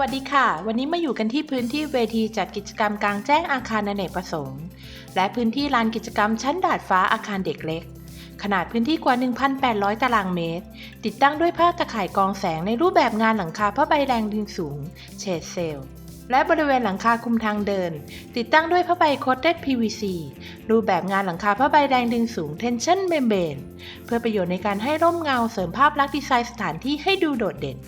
วัสดีค่ะ วันนี้มาอยู่กันที่พื้นที่เวทีจัดกิจกรรมกลางแจ้งอาคารอเนกประสงค์ และพื้นที่ลานกิจกรรมชั้นดาดฟ้าอาคารเด็กเล็ก ขนาดพื้นที่กว่า 1,800 ตารางเมตร ติดตั้งด้วยผ้าตะข่ายกองแสงในรูปแบบงานหลังคาผ้าใบแรงดึงสูง เฉดเซลและบริเวณหลังคาคุมทางเดิน ติดตั้งด้วยผ้าใบโคตเต็ด PVC รูปแบบงานหลังคาผ้าใบแรงดึงสูง Tension Membrane เพื่อประโยชน์ในการให้ร่มเงาเสริมภาพลักษณ์ดีไซน์สถานที่ให้ดูโดดเด่น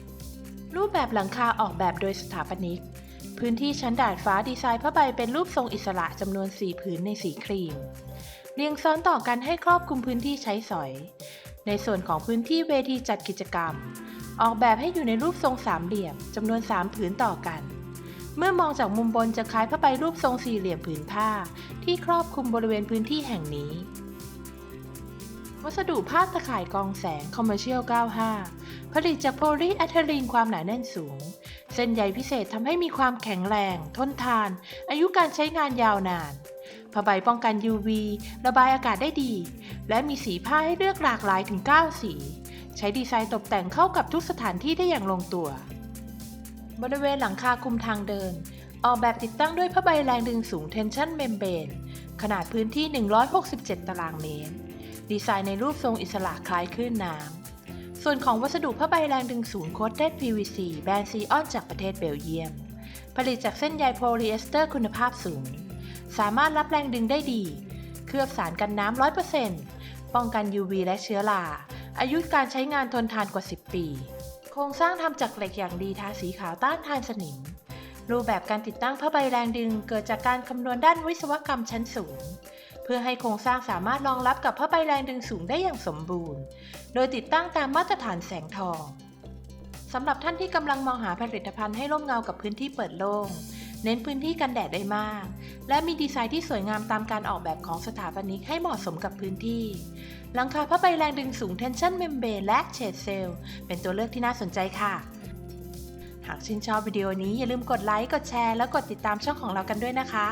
รูปแบบหลังคาออกแบบโดยสถาปนิก พื้นที่ชั้นดาดฟ้าดีไซน์ผ้าใบเป็นรูปทรงอิสระจำนวน 4 ผืนในสีครีม เรียงซ้อนต่อกันให้ครอบคลุมพื้นที่ใช้สอย ในส่วนของพื้นที่เวทีจัดกิจกรรม ออกแบบให้อยู่ในรูปทรงสามเหลี่ยมจำนวน 3 ผืนต่อกัน เมื่อมองจากมุมบนจะคล้ายผ้าใบรูปทรงสี่เหลี่ยมผืนผ้า ที่ครอบคลุมบริเวณพื้นที่แห่งนี้ วัสดุผ้าตะข่ายกองแสง Commercial 95 ผลิตจากโพลีแอทเทอรีนความหนาแน่นสูง เส้นใยพิเศษทำให้มีความแข็งแรง ทนทาน อายุการใช้งานยาวนาน ผ้าใบป้องกัน UV ระบายอากาศได้ดี และมีสีผ้าให้เลือกหลากหลายถึง 9 สี ใช้ดีไซน์ตกแต่งเข้ากับทุกสถานที่ได้อย่างลงตัว บริเวณหลังคาคุมทางเดิน ออกแบบติดตั้งด้วยผ้าใบแรงดึงสูง Tension Membrane ขนาดพื้นที่ 167 ตารางเมตร ดีไซน์ในรูปทรงอิสระคล้ายคลื่นน้ำ ส่วนของวัสดุผ้าใบแรงดึงสูงโคตเต็ด PVC แบรนด์ซีออนจากประเทศเบลเยียม ผลิตจากเส้นใยโพลีเอสเตอร์คุณภาพสูง สามารถรับแรงดึงได้ดี เคลือบสารกันน้ำ 100%ป้องกัน UV และเชื้อรา อายุการใช้งานทนทานกว่า 10 ปี โครงสร้างทำจากเหล็กอย่างดีทาสีขาวต้านทานสนิม รูปแบบการติดตั้งผ้าใบแรงดึงเกิดจากการคำนวณด้านวิศวกรรมชั้นสูง เพื่อให้โครงสร้างสามารถรองรับกับผ้าใบแรงดึงสูงได้อย่างสมบูรณ์ โดยติดตั้งตามมาตรฐานแสงทองสำหรับท่านที่กำลังมองหาผลิตภัณฑ์ให้ร่มเงากับพื้นที่เปิดโล่ง เน้นพื้นที่กันแดดได้มาก และมีดีไซน์ที่สวยงามตามการออกแบบของสถาปนิกให้เหมาะสมกับพื้นที่ หลังคาผ้าใบแรงดึงสูง Tension Membrane และ Shade Cell เป็นตัวเลือกที่น่าสนใจค่ะ หากชื่นชอบวิดีโอนี้อย่าลืมกดไลค์ กดแชร์ แล้วกดติดตามช่องของเรากันด้วยนะคะ